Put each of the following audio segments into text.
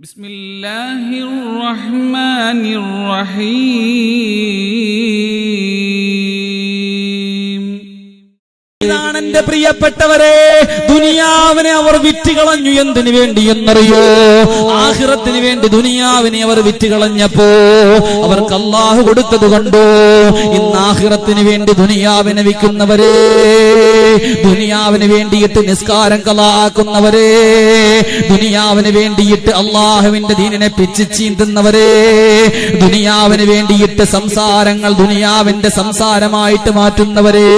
بسم الله الرحمن الرحيم ഇതാണ് എന്റെ പ്രിയപ്പെട്ടവരെ ദുനിയാവിനെ അവർ വിറ്റുകളഞ്ഞു എന്തിനു വേണ്ടി എന്നറിയോ ആഹിറത്തിന് വേണ്ടി ദുനിയാവിനെ അവർ വിറ്റുകളഞ്ഞപ്പോ അവർക്ക് അള്ളാഹു കൊടുത്തത് കൊണ്ടോ ഇന്ന് ആഹിറത്തിന് വേണ്ടി ദുനിയാവിനെ വിൽക്കുന്നവരെ ദുനിയാവിന് വേണ്ടിയിട്ട് നിസ്കാരം കലാക്കുന്നവരെ ദുനിയാവിന് വേണ്ടിയിട്ട് അള്ളാഹുവിന്റെ ദീനിനെ പിച്ച് ചീന്തുന്നവരെ ദുനിയാവിന് വേണ്ടിയിട്ട് സംസാരങ്ങൾ ദുനിയാവിന്റെ സംസാരമായിട്ട് മാറ്റുന്നവരെ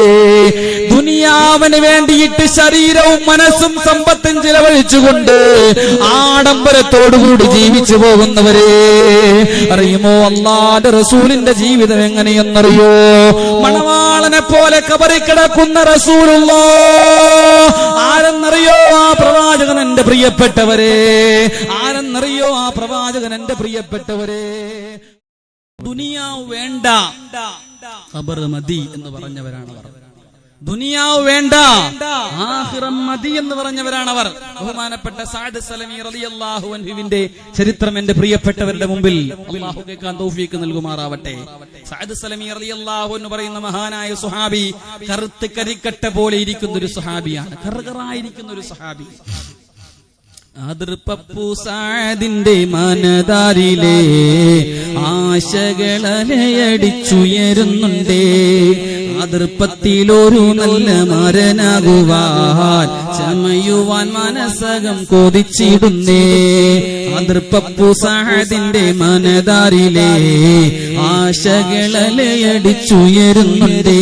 ദുനിയാവിന് വേണ്ടിയിട്ട് ശരീരവും മനസ്സും സമ്പത്തും ചിലവഴിച്ചുകൊണ്ട് ആഡംബരത്തോടുകൂടി ജീവിച്ചു പോകുന്നവരെ. അറിയുമോ അള്ളാന്റെ റസൂലിന്റെ ജീവിതം എങ്ങനെയെന്നറിയോ? മണവാളനെ പോലെ കബറി കിടക്കുന്ന റസൂലുള്ളോ. ആരെന്നറിയോ ആ പ്രവാചകൻ എന്റെ പ്രിയപ്പെട്ടവരെ ആരെന്നറിയോ ആ പ്രവാചകൻ എന്റെ പ്രിയപ്പെട്ടവരെ? ദുനിയാവ് വേണ്ട ഖബർ മതി എന്ന് പറഞ്ഞവരാണ് അവർ ദുനിയാവ് വേണ്ട ആഹിറം മതി എന്ന് പറഞ്ഞവരാണ് അവർ ബഹുമാനപ്പെട്ട സാദ് സലമി റളിയല്ലാഹു അൻഹുവിന്റെ ചരിത്രം എന്റെ പ്രിയപ്പെട്ടവരുടെ മുമ്പിൽ അല്ലാഹു കേൾക്കാൻ തൗഫീക്ക് നൽകുമാറാവട്ടെ. സാദ് സലമി റളിയല്ലാഹു എന്ന് പറയുന്ന മഹാനായ സുഹാബി കറുത്ത് കരിക്കട്ട പോലെ ഇരിക്കുന്ന ഒരു സുഹാബിയാണ് കറുകറായിരിക്കുന്ന ഒരു സുഹാബി അതിർപ്പപ്പു സാദിന്റെ മനതാരിലെ ആശകളലയടിച്ചുയരുന്നുണ്ടേ. അതിർപ്പത്തിലൊരു നല്ല മരനാകുവാൻ ചമയുവാൻ മനസ്സകം കൊതിച്ചിടുന്നേ. അതിർപ്പപ്പു സാദിന്റെ മനതാരിലെ ആശകളലയടിച്ചുയരുന്നുണ്ടേ.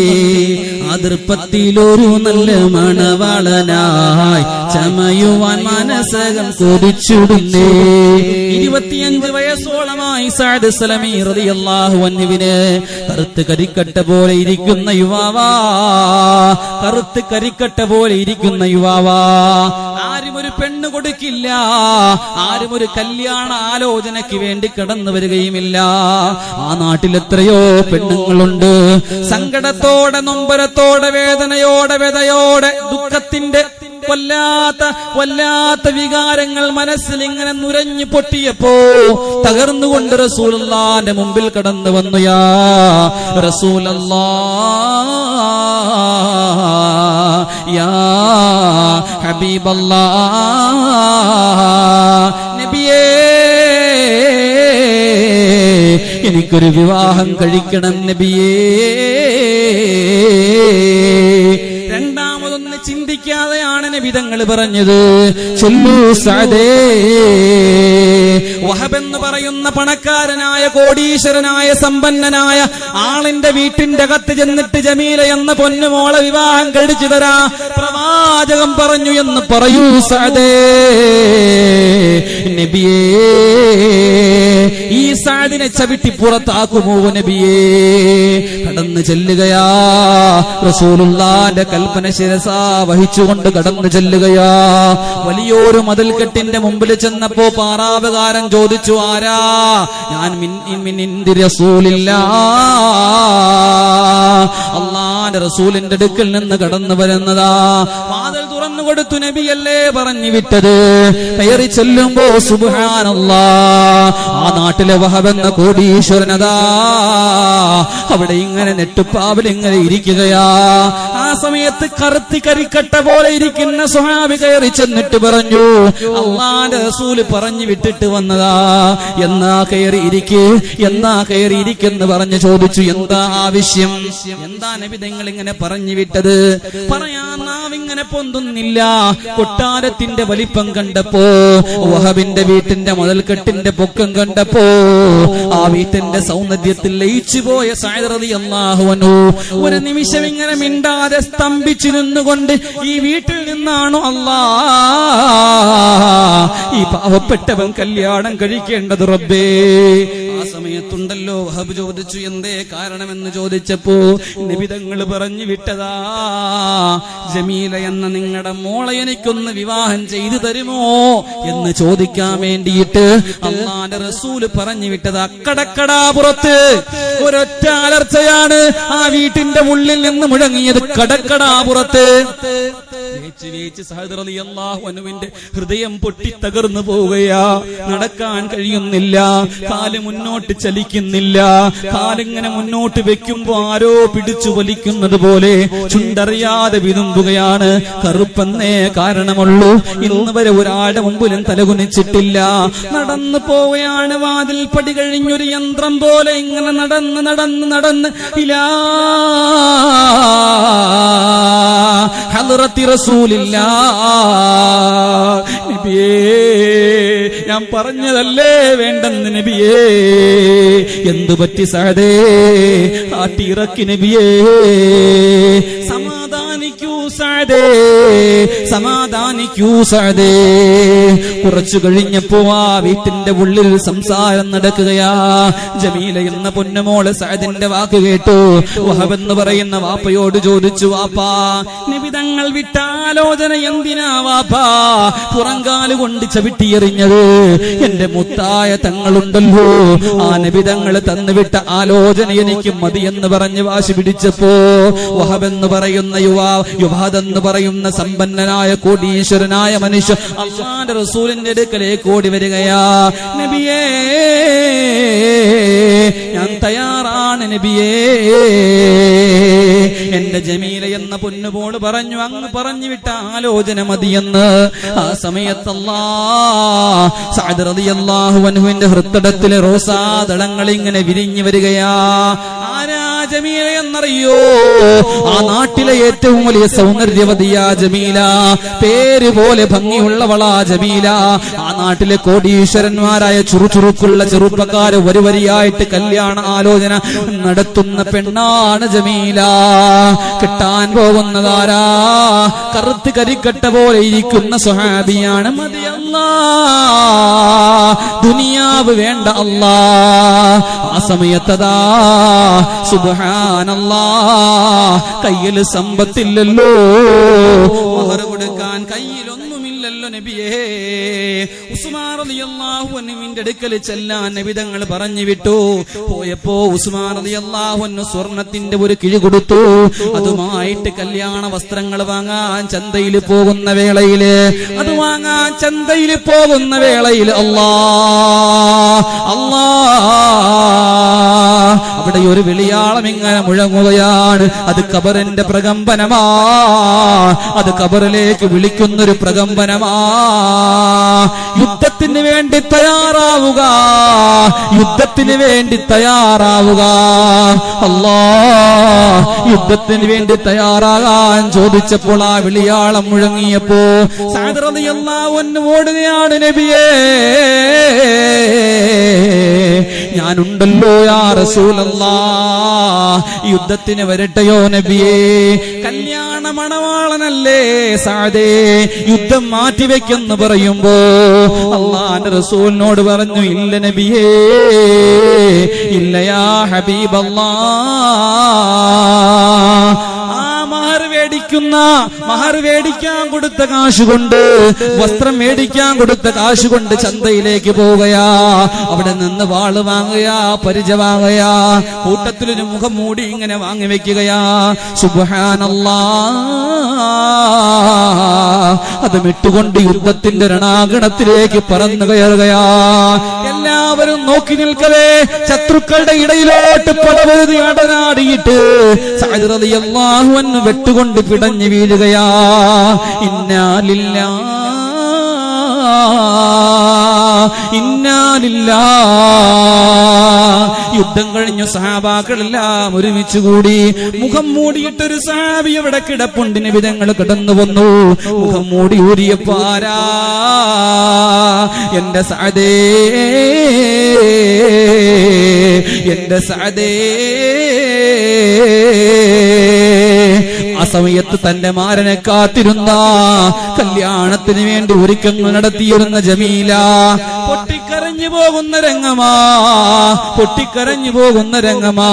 അതിർപ്പത്തിലൊരു നല്ല മണവാളനായി ചമയുവാൻ മനസകം കൊതിച്ചുടുന്നേ. ഇരുപത്തിയഞ്ച് വയസ്സോളമായി സാദ് റളിയല്ലാഹു അൻഹുവിനെ കറുത്ത് കരിക്കട്ട പോലെ ഇരിക്കുന്ന യുവാവാ. കറുത്ത് കരിക്കട്ട പോലെ ഇരിക്കുന്ന യുവാവാ. പെണ്ണ് കൊടുക്കില്ല. ആരും ഒരു കല്യാണ ആലോചനയ്ക്ക് വേണ്ടി കടന്നു വരികയുമില്ല. ആ നാട്ടിൽ എത്രയോ പെണ്ണുങ്ങളുണ്ട്. സങ്കടത്തോടെ നൊമ്പരത്തോടെ വേദനയോടെ വ്യതയോടെ ദുഃഖത്തിന്റെ വല്ലാത്ത വല്ലാത്ത വികാരങ്ങൾ മനസ്സിൽ ഇങ്ങനെ നുരഞ്ഞു പൊട്ടിയപ്പോ തകർന്നുകൊണ്ട് റസൂലല്ലാന്റെ മുമ്പിൽ കടന്നു വന്നു. യാ റസൂലല്ലാ യാ ഹബീബല്ലാ നബിയേ എനിക്കൊരു വിവാഹം കഴിക്കണം നബിയേ. രണ്ടാമതൊന്ന് ചിന്തിക്കാതെയാണ് നബിതങ്ങൾ പറഞ്ഞത്. ചൊല്ലൂ സാദേ. വഹബെന്ന് പറയുന്ന പണക്കാരനായ കോടീശ്വരനായ സമ്പന്നനായ ആളിന്റെ വീട്ടിന്റെ അകത്ത് ചെന്നിട്ട് ജമീല എന്ന പൊന്നുമോളെ വിവാഹം കഴിച്ചു തരാ. പ്രവാചകം പറഞ്ഞു എന്ന് പറയൂ സാദേ നബിയേ ഈ സാദിനെ ചവിട്ടി പുറത്താക്കുമോ നബിയേ? കടന്നു ചെല്ലുകയാ. റസൂലുള്ളാന്റെ കൽപ്പന ശിരസ വഹിച്ചുകൊണ്ട് കടന്നു ചെല്ലുകയാ. വലിയൊരു മതിൽക്കെട്ടിന്റെ മുമ്പിൽ ചെന്നപ്പോ പാറാവുകാരൻ ചോദിച്ചു ആരാ? ഞാൻ അള്ളാന്റെ റസൂലിന്റെ അടുക്കൽ നിന്ന് കടന്നു വരുന്നതാ. വാതിൽ തുറന്നു കൊടുത്തു നബിയല്ലേ പറഞ്ഞു വിട്ടത്. കയറി ചെല്ലുമ്പോ സുബാനല്ലാ ആ നാട്ടിലെ വഹവെന്ന കോടീശ്വരനതാ അവിടെ ഇങ്ങനെ നെട്ടുപ്പാവിൽ ഇങ്ങനെ ഇരിക്കുകയാ. ആ സമയത്ത് കറുത്തി കരിക്കട്ട പോലെ ഇരിക്കുന്ന സ്വഹാബി കയറി ചെന്നിട്ട് പറഞ്ഞു അള്ളാന്റെ റസൂൽ പറഞ്ഞു വിട്ടിട്ട് വന്നതാ. എന്നാ കയറി ഇരിക്കെ എന്നാ കയറി ഇരിക്കെന്ന് പറഞ്ഞു ചോദിച്ചു. എന്താ ആവശ്യം എന്താ നബി നിങ്ങൾ ഇങ്ങനെ പറഞ്ഞു വിട്ടത്? പറയാൻ നാം ഇങ്ങനെ പൊന്തുന്നില്ല. കൊട്ടാരത്തിന്റെ വലിപ്പം കണ്ടപ്പോ വഹബിന്റെ വീട്ടിന്റെ മുതൽക്കെട്ടിന്റെ പൊക്കം കണ്ടപ്പോ ആ വീട്ടിന്റെ സൗന്ദര്യത്തിൽ ലയിച്ചു പോയ സായറതി അള്ളാഹുവനു ഒരു നിമിഷം ഇങ്ങനെ മിണ്ടാതെ സ്തംഭിച്ചു നിന്നുകൊണ്ട് ഈ വീട്ടിൽ നിന്നാണോ അല്ലാ ഈ പാവപ്പെട്ടവൻ കല്യാണം കഴിക്കേണ്ടത് റബ്ബേ. ആ സമയത്തുണ്ടല്ലോ വഹബ് ചോദിച്ചു എന്തേ കാരണമെന്ന് ചോദിച്ചപ്പോ നിബിതങ്ങൾ പറഞ്ഞു വിട്ടതാ. ജമീല എന്ന നിങ്ങളുടെ മോളെ എനിക്കൊന്ന് വിവാഹം ചെയ്തു തരുമോ എന്ന് ചോദിക്കാൻ വേണ്ടിയിട്ട് അള്ളാന്റെ റസൂൽ പറഞ്ഞു വിട്ടത്. അക്കടക്കടാപുറത്ത് ഒരൊറ്റ അലർച്ചയാണ് ആ വീട്ടിന്റെ ഉള്ളിൽ നിന്ന് മുഴങ്ങിയത്. കടക്കടാപുറത്ത് വേച്ച് വേച്ച് സഹദറിയാഹുവിന്റെ ഹൃദയം പൊട്ടി തകർന്നു പോവുകയാ. നടക്കാൻ കഴിയുന്നില്ല. കാൽ മുന്നോട്ട് ചലിക്കുന്നില്ല. കാലിങ്ങനെ മുന്നോട്ട് വെക്കുമ്പോ ആരോ പിടിച്ചു വലിക്കുന്നത് പോലെ ചുണ്ടറിയാതെ വിതുമ്പുകയാണ്. കറുപ്പെന്നേ കാരണമുള്ളൂ. ഇന്ന് വരെ ഒരാളുടെ മുമ്പിലും തലകുനിച്ചിട്ടില്ല. നടന്നു പോവുകയാണ് വാതിൽ പടി കഴിഞ്ഞൊരു യന്ത്രം പോലെ ഇങ്ങനെ നടന്ന് നടന്ന് നടന്ന് ഇലാ ഹദ്റത്തി റസൂലില്ല. നബിയേ ഞാൻ പറഞ്ഞതല്ലേ വേണ്ടെന്ന് നബിയേ? എന്തു പറ്റി സഹദേ? ടീറക്കി നബിയേ. സമാധാനിക്കൂ സഹദേ സമാധാനിക്കൂ സഹദേ കുറച്ചു കഴിഞ്ഞപ്പോ ആ വീട്ടിന്റെ ഉള്ളിൽ സംസാരം നടക്കുകയാ. ജമീല എന്ന പൊന്നുമോൾ സഹദിന്റെ വാക്ക് കേട്ടു. വഹബ് എന്ന് പറയുന്ന വാപ്പയോട് ചോദിച്ചു വാപ്പാ നിബിതങ്ങൾ വിട്ടാലോചന എന്തിനാ വാപ്പാ? പുറങ്കാൽ കൊണ്ട് ചവിട്ടിയെറിഞ്ഞത് എന്റെ മുത്തായ തങ്ങളുണ്ടല്ലോ. ആ നിബിതങ്ങൾ തന്നുവിട്ട ആലോചന എനിക്ക് മതി എന്ന് പറഞ്ഞ് വാശി പിടിച്ചപ്പോ വഹബ് എന്ന് പറയുന്ന യുവാ യുവാദെന്ന് പറയുന്ന സമ്പന്നനായ കോടീശ്വരനായ മനുഷ്യ അള്ളാന്റെ റസൂലിന്റെ അടുക്കലേക്ക് ഓടി വരികയാ. നബിയേ ഞാൻ തയ്യാറാണ് നബിയേ. എന്റെ ജമീല എന്ന പൊന്നുപോൾ പറഞ്ഞു അങ്ങ് പറഞ്ഞു വിട്ട ആലോചന മതിയെന്ന്. ആ സമയത്തല്ലാഹുവിന്റെ ഹൃത്തടത്തിലെ റോസാദളങ്ങൾ ഇങ്ങനെ വിരിഞ്ഞു വരികയാ. ആരാ ജമീല എന്നറിയോ? ആ നാട്ടിലെ ഏറ്റവും വലിയ സൗന്ദര്യവതിയാ ജമീല. പേര് പോലെ ഭംഗിയുള്ളവളാ ജമീല. ആ നാട്ടിലെ കോടീശ്വരന്മാരായ ചുറുചുറുക്കുള്ള ചെറുപ്പക്കാര് വരുവരിയായിട്ട് കല്യാണ ആലോചന നടത്തുന്ന പെണ്ണാണ് ജമീല. കിട്ടാൻ പോകുന്നതാരാ? കറുത്ത് കരിക്കട്ട പോലെ ഇരിക്കുന്ന സുഹാബിയാണ് ദുനിയാവ് വേണ്ട അല്ലാ. ആ സമയത്തതാ. സുബാനല്ലാ കയ്യിൽ സമ്പത്തില്ലല്ലോ. കൊടുക്കാൻ കയ്യിലൊന്നുമില്ലല്ലോ നബിയേ അൻഹുവിന്റെ അടുക്കൽ ചെല്ലാൻ നബിതങ്ങൾ പറഞ്ഞു വിട്ടു. പോയപ്പോ അൻഹു സ്വർണത്തിന്റെ ഒരു കിഴി കൊടുത്തു. അതുമായിട്ട് കല്യാണ വസ്ത്രങ്ങൾ വാങ്ങാൻ ചന്തയിൽ പോകുന്ന വേളയിൽ അത് വാങ്ങാൻ ചന്തയിൽ പോകുന്ന വേളയിൽ അല്ലാ അല്ലാ അവിടെ ഒരു വിളിയാളം ഇങ്ങനെ മുഴങ്ങുകയാണ്. അത് കബറിന്റെ പ്രകമ്പനമാ അത് കബറിലേക്ക് വിളിക്കുന്നൊരു പ്രകമ്പനമാ. യുദ്ധത്തിന് വേണ്ടി തയ്യാറാവുക. യുദ്ധത്തിന് വേണ്ടി തയ്യാറാവുക. അല്ലാ യുദ്ധത്തിന് വേണ്ടി തയ്യാറാകാൻ ചോദിച്ചപ്പോൾ ആ വിളിയാളം മുഴങ്ങിയപ്പോ റളിയല്ലാഹു അൻഹു ഓടുകയാണ് നബിയേ. ഞാനുണ്ടല്ലോ യുദ്ധത്തിന് വരട്ടെയോ നബിയേ? കല്യാണ മണവാളനല്ലേ സാദേ? യുദ്ധം മാറ്റിവെക്കെന്ന് പറയുമ്പോ അള്ളാന്റെ റസൂലിനോട് പറഞ്ഞു ഇല്ല നബിയേ ഇല്ലയാ ഹബീബല്ലാ. മേടിക്കുന്ന മഹർ മേടിക്കാൻ കൊടുത്ത കാശ് കൊണ്ട് വസ്ത്രം മേടിക്കാൻ കൊടുത്ത കാശ് കൊണ്ട് ചന്തയിലേക്ക് പോവുകയാ. അവിടെ നിന്ന് വാൾ വാങ്ങുകയാ പരിച വാങ്ങുകയാ. കൂട്ടത്തിലൊരു മുഖം മൂടി ഇങ്ങനെ വാങ്ങി വെക്കുകയാ. സുബഹാനല്ലാ. അത് വിട്ടുകൊണ്ട് യുദ്ധത്തിന്റെ രണാകണത്തിലേക്ക് പറന്നു കയറുകയാ. എല്ലാവരും നോക്കി നിൽക്കവേ ശത്രുക്കളുടെ ഇടയിലോട്ട് പടവരുതി അടനാടിയിട്ട് അൻഹു വെട്ടുകൊണ്ട് പിടഞ്ഞു വീഴുകയാ. ഇന്നാലില്ല ഇന്നാലില്ല യുദ്ധം കഴിഞ്ഞു സഹാബാക്കളെല്ലാം ഒരുമിച്ച് കൂടി മുഖം മൂടിയിട്ടൊരു സഹാബി അവിടെ കിടപ്പുണ്ട് വിധങ്ങൾ കിടന്നു വന്നു. മുഖം മൂടി ഊരിയപ്പാരാ എന്റെ സാദേ എന്റെ സഅദേ ആ സമയത്ത് തന്റെ മാരനെ കാത്തിരുന്ന. കല്യാണത്തിന് വേണ്ടി ഒരുക്കങ്ങൾ നടത്തിയിരുന്ന ജമീല. പൊട്ടിക്കരഞ്ഞു പോകുന്ന രംഗമാ. പൊട്ടിക്കരഞ്ഞു പോകുന്ന രംഗമാ.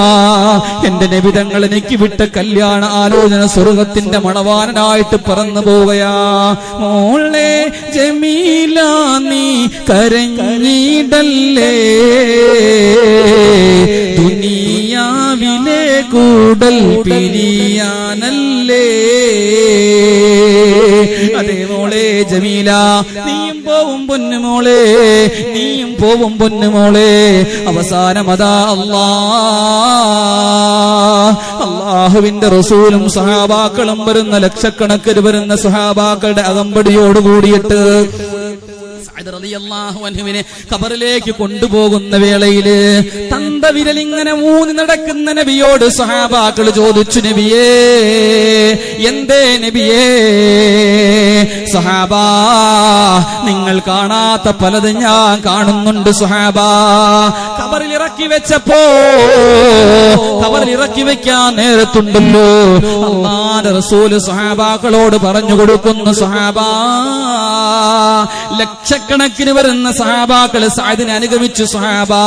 എന്റെ നിബിതങ്ങൾ എനിക്ക് വിട്ട കല്യാണ ആലോചന സ്വർഗത്തിന്റെ മണവാനായിട്ട് പറന്നു പോവയാ മോളെ ജമീല നീ കരഞ്ഞിടല്ലേ? ദുനിയാവിലെ കൂടൽ പിരിയാനല്ലേ? അതേ മോളെ ജമീല. നീയും പോവും പൊന്നുമോളെ നീയും പോവും പൊന്നു മോളെ. അവസാനമതാ അല്ലാ. അള്ളാഹുവിന്റെ റസൂലും സഹാബാക്കളും വരുന്ന ലക്ഷക്കണക്കിന് വരുന്ന സഹാബാക്കളുടെ അകമ്പടിയോട് കൂടിയിട്ട് അൻഹുവിനെ ഖബറിലേക്ക് കൊണ്ടുപോകുന്ന വേളയിൽ തന്ത വിരലിങ്ങനെ മൂന്ന് നടക്കുന്ന നബിയോട് സഹാബാക്കൾ ചോദിച്ചു നബിയേ എന്തേ നബിയേ? സഹാബാ നിങ്ങൾ കാണാത്ത പലതും ഞാൻ കാണുന്നുണ്ട് സുഹാബാ ഖബറിൽ ഇറക്കി വെച്ചപ്പോ കബറിൽ ഇറക്കി വെക്കാൻ നേരത്തുണ്ടല്ലോ. അള്ളാന്റെ റസൂൽ സഹാബാക്കളോട് പറഞ്ഞു കൊടുക്കുന്നു സഹാബാ ലക്ഷക്കണക്കിന് വരുന്ന സഹാബാക്കൾ സായതിനെ അനുഗമിച്ചു സഹാബാ.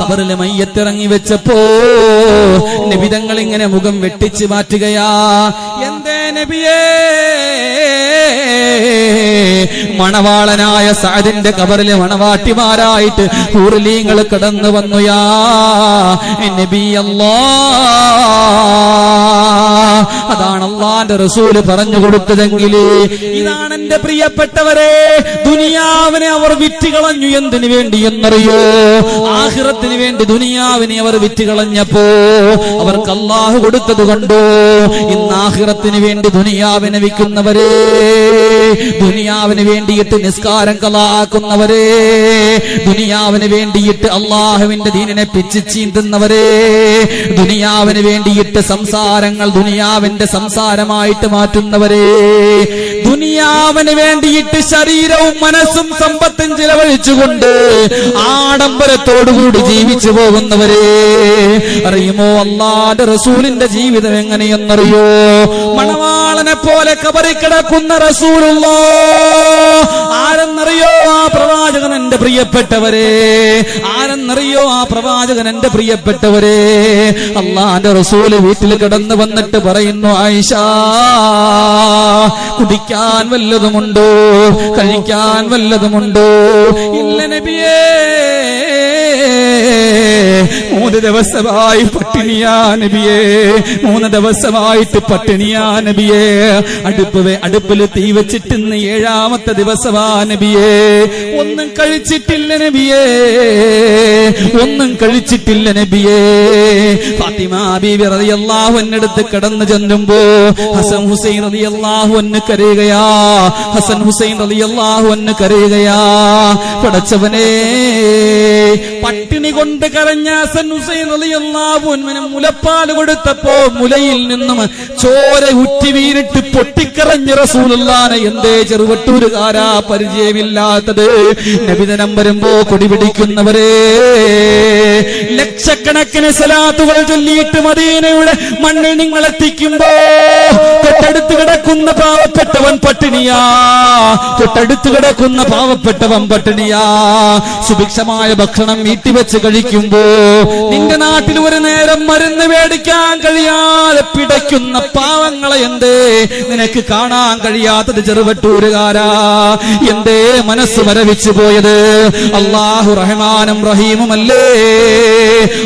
കബറിലെ മയ്യത്തിറങ്ങി വെച്ചപ്പോ നിബിതങ്ങൾ ഇങ്ങനെ മുഖം വെട്ടിച്ച് മാറ്റുകയാ. എന്തേ നബിയേ? മണവാളനായ സാദിന്റെ കബറിലെ മണവാട്ടിമാരായിട്ട് കൂറിലീങ്ങൾ കടന്നു വന്നു യാ നബി അല്ലാ അതാണ് അള്ളാന്റെ റസൂൽ പറഞ്ഞു കൊടുത്തതെങ്കിൽ ഇതാണ് എന്റെ പ്രിയപ്പെട്ടവരെ ദുനിയാവിനെ അവർ വിറ്റുകളഞ്ഞു എന്തിനു വേണ്ടി എന്നറിയോ? ആഹിറത്തിന് വേണ്ടി ദുനിയാവിനെ അവർ വിറ്റുകളഞ്ഞപ്പോ അവർക്ക് അള്ളാഹു കൊടുത്തത് കൊണ്ടോ? ഇന്ന് ആഹിറത്തിന് വേണ്ടി ദുനിയാവിനെ വിൽക്കുന്നവരെ ദുനിയാവിന് വേണ്ടിയിട്ട് നിസ്കാരം കലാക്കുന്നവരെ ദുനിയാവിന് വേണ്ടിയിട്ട് അള്ളാഹുവിന്റെ ദീനിനെ പിച്ചു ചീന്തുന്നവരെ ദുനിയാവിന് വേണ്ടിയിട്ട് സംസാരങ്ങൾ ദുനിയാവിന്റെ സംസാരമായിട്ട് മാറ്റുന്നവരെ ദുനിയാവിന് വേണ്ടിയിട്ട് ശരീരവും മനസ്സും സമ്പത്തും ചിലവഴിച്ചുകൊണ്ട് ആഡംബരത്തോടുകൂടി ജീവിച്ചു പോകുന്നവരെ അറിയുമോ അള്ളാന്റെ റസൂലിന്റെ ജീവിതം എങ്ങനെയെന്നറിയോ? മണവാളനെ പോലെ കബറി കിടക്കുന്ന റസൂലുള്ളോ ആരെന്നറിയോ ആ പ്രവാചകൻ എന്റെ പ്രിയപ്പെട്ടവരെ? ആരെന്നറിയോ ആ പ്രവാചകൻ എന്റെ പ്രിയപ്പെട്ടവരെ? അള്ളാന്റെ റസൂൽ വീട്ടിൽ കിടന്നു വന്നിട്ട് പറയുന്നു ആയിഷ കുടിക്കാൻ വല്ലതുമുണ്ടോ? കഴിക്കാൻ വല്ലതുമുണ്ടോ? ഇല്ല നബിയേ. മൂന്ന് ദിവസമായി പട്ടിണിയാ നബിയേ. മൂന്ന് ദിവസമായിട്ട് പട്ടിണിയാ നബിയേ. അടുപ്പ് അടുപ്പിൽ തീ വെച്ചിട്ട് ഇന്ന് ഏഴാമത്തെ ദിവസമാ നബിയേ. ഒന്നും കഴിച്ചിട്ടില്ല നബിയേ. ഒന്നും കഴിച്ചിട്ടില്ല നബിയേ. ഫാത്തിമ ബീബി റളിയല്ലാഹു അൻഹടുത്ത് കടന്നു ഹസൻ ഹുസൈൻ റളിയല്ലാഹു അൻഹു കരയുകയാ. ഹസൻ ഹുസൈൻ റളിയല്ലാഹു അൻഹു കരയുകയാ. പടച്ചവനേ പട്ടിണി കൊണ്ട് കരഞ്ഞ ഹസൻ ഹുസൈൻ റളിയല്ലാഹു അൻഹുവിന് മുലപ്പാൽ കൊടുത്തപ്പോ മുലയിൽ നിന്നും ചോര ഉറ്റി വീണിട്ട് പൊട്ടിക്കറഞ്ഞ റസൂലുള്ളാനെ എന്തേ ചെറുവട്ടൂരുകാരാ പരിചയമില്ലാത്തത്? നബിത വരുമ്പോ കൊടി പിടിക്കുന്നവരെ. ലക്ഷക്കണക്കിന് സലാത്തുകൾ ചൊല്ലിയിട്ട് മദീനയുടെ മണ്ണിൽ നിങ്ങൾ എത്തിക്കുമ്പോ തൊട്ടടുത്ത് കിടക്കുന്ന പാവപ്പെട്ടവൻ പട്ടിണിയാ. തൊട്ടടുത്ത് കിടക്കുന്ന പാവപ്പെട്ടവൻ പട്ടിണിയാ. സുഭിക്ഷമായ ഭക്ഷണം വീട്ടിവെച്ച് കഴിക്കുമ്പോ നിന്റെ നാട്ടിൽ ഒരു നേരം മരുന്ന് മേടിക്കാൻ കഴിയാതെ പിടയ്ക്കുന്ന പാവങ്ങളെ എന്തേ? നിനക്ക് കാണാൻ കഴിയാത്തത് ചെറുവട്ടൂരുകാരാ. എന്തേ മനസ്സ് മരവിച്ചു പോയത്? അള്ളാഹു റഹ്മാനും റഹീമുമല്ലേ?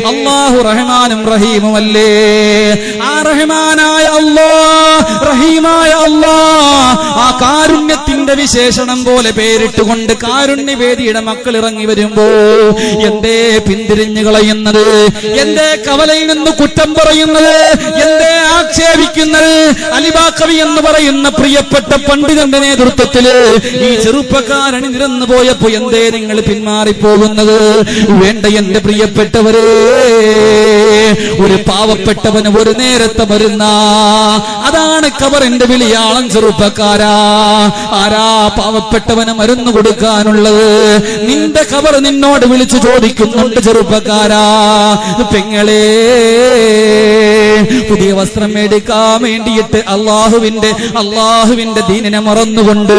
അള്ളാഹു റഹ്മാനും റഹീമുമല്ലേ. ആ റഹ്മാനായ അള്ളാ റഹീമായ അള്ളാ ആ കാരുണ്യത്തിന്റെ വിശേഷണം പോലെ പേരിട്ടുകൊണ്ട് കാരുണ്യവേദിയുടെ മക്കൾ ഇറങ്ങി വരുമ്പോ എന്തേ പിന്തിരിഞ്ഞു കളയുന്നത്? എന്തേ കവലയിൽ നിന്ന് കുറ്റം പറയുന്നത്? എന്തേ ആക്ഷേപിക്കുന്നത്? അലിബാക്കവി എന്ന് പറയുന്ന പ്രിയപ്പെട്ട പണ്ഡിതന്റെ നേതൃത്വത്തിൽ ഈ ചെറുപ്പക്കാരൻ നിരന്നു പോയപ്പോ എന്തേ നിങ്ങൾ പിന്മാറിപ്പോകുന്നത്? വേണ്ട എന്റെ പ്രിയപ്പെട്ടവരെ ഒരു പാവപ്പെട്ടവന് ഒരു നേരത്തെ വരുന്ന അതാണ് കബറിന്റെ വിളിയാളം ചെറുപ്പക്കാരാ. ആരാ പാവപ്പെട്ടവന് മരുന്ന് കൊടുക്കാനുള്ളത്? നിന്റെ കബർ നിന്നോട് വിളിച്ചു ചോദിക്കുന്നുണ്ട് ചെറുപ്പക്കാരാ. പെങ്ങളെ. പുതിയ വസ്ത്രം മേടിക്കാൻ വേണ്ടിയിട്ട് അള്ളാഹുവിന്റെ അള്ളാഹുവിന്റെ ദീനിനെ മറന്നുകൊണ്ട്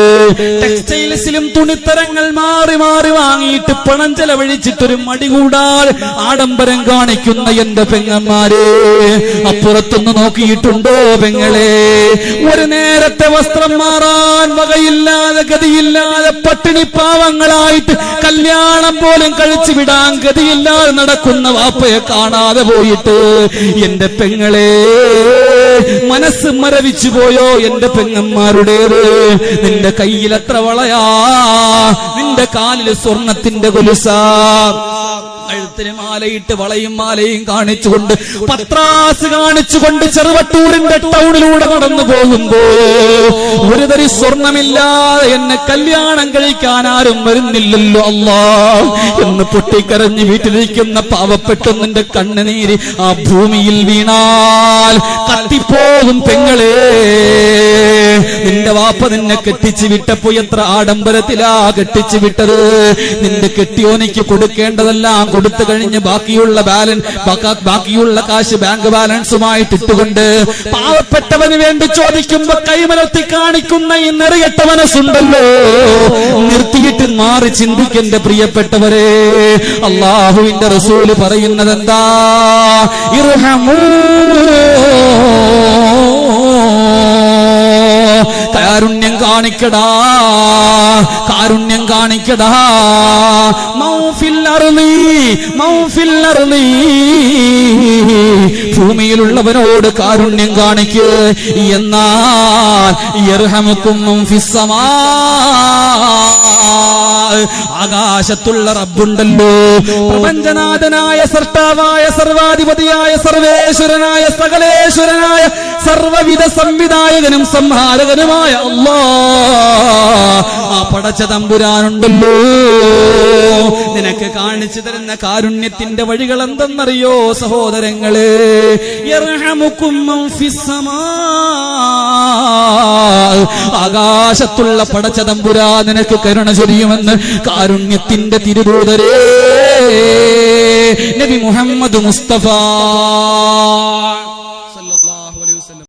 ടെക്സ്റ്റൈൽസിലും തുണിത്തരങ്ങൾ മാറി മാറി വാങ്ങിയിട്ട് പണം ചെലവഴിച്ചിട്ടൊരു മടി കൂടാൽ ആഡംബരം കാണിക്കുന്ന എന്റെ പെങ്ങന്മാരെ അപ്പുറത്തൊന്ന് നോക്കിയിട്ടുണ്ടോ പെങ്ങളെ? ഒരു നേരത്തെ വസ്ത്രം മാറാൻ വകയില്ലാതെ ഗതിയില്ലാതെ പട്ടിണി പാവങ്ങളായിട്ട് കല്യാണം പോലും കഴിച്ചു വിടാൻ ഗതിയില്ലാതെ നടക്കുന്ന വാപ്പയെ കാണാതെ പോയിട്ട് എന്റെ പെങ്ങളെ চলে മനസ്സ് മരവിച്ചു പോയോ എന്റെ പെങ്ങന്മാരുടേത്? നിന്റെ കയ്യിൽ എത്ര വളയാ? നിന്റെ കാലിൽ സ്വർണത്തിന്റെ കൊലുസ. കഴുത്തിന് മാലയിട്ട് വളയും മാലയും കാണിച്ചുകൊണ്ട് പത്രാസ് കാണിച്ചുകൊണ്ട് ചെറുവട്ടൂരിന്റെ ടൗണിലൂടെ നടന്നു പോകുമ്പോ ഒരു തരി സ്വർണമില്ലാതെ എന്നെ കല്യാണം കഴിക്കാൻ ആരും വരുന്നില്ലല്ലോ അല്ലാ. എന്ന് പൊട്ടിക്കരഞ്ഞ് വീട്ടിലിരിക്കുന്ന പാവപ്പെട്ടൊന്നിന്റെ കണ്ണുനീര് ആ ഭൂമിയിൽ വീണാൽ കത്തിപ്പോകും പെങ്ങളെ നിന്റെ വാപ്പ നിന്നെ കെട്ടിച്ചു വിട്ടപ്പോ എത്ര ആഡംബരത്തിലാ കെട്ടിച്ചു വിട്ടത്. നിന്റെ കെട്ടിയോനിക്ക് കൊടുക്കേണ്ടതെല്ലാം കൊടുത്തു കഴിഞ്ഞ് ബാക്കിയുള്ള ബാലൻസ് ബാക്കിയുള്ള കാശ് ബാങ്ക് ബാലൻസുമായിട്ട് ഇട്ടുകൊണ്ട് പാവപ്പെട്ടവന് വേണ്ടി ചോദിക്കുമ്പോ കൈമലത്തി കാണിക്കുന്ന ഈ നിറയട്ട മനസ്സുണ്ടല്ലോ. നിർത്തിയിട്ട് മാറി ചിന്തിക്കെന്റെ പ്രിയപ്പെട്ടവരെ. അള്ളാഹുവിന്റെ റസൂൽ പറയുന്നത് എന്താ കാരുണ്യം കാണിക്കടാ. കാരുണ്യം കാണിക്കടാ. ഭൂമിയിലുള്ളവനോട് കാരുണ്യം കാണിക്ക്. എന്നാൽ യർഹമുക്കും ഫിസ്സമാ ആകാശത്തുള്ള റബ്ബുണ്ടല്ലോ. പ്രപഞ്ചനാഥനായ സർട്ടാവായ സർവാധിപതിയായ സർവേശ്വരനായ സകലേശ്വരനായ സർവവിധ സംവിധായകനും സംഹാരകനുമായ അല്ലാ ആ പടച്ച തമ്പുരാനുണ്ടല്ലോ. നിനക്ക് കാണിച്ചു തരുന്ന കാരുണ്യത്തിന്റെ വഴികൾ എന്തെന്നറിയോ സഹോദരങ്ങളെ. ആകാശത്തുള്ള പടച്ച തമ്പുരാ നിനക്ക് കരുണ ചൊരിയുമെന്ന് കാരുണ്യത്തിന്റെ തിരുദൂതരേ. നബി മുഹമ്മദ് മുസ്തഫ.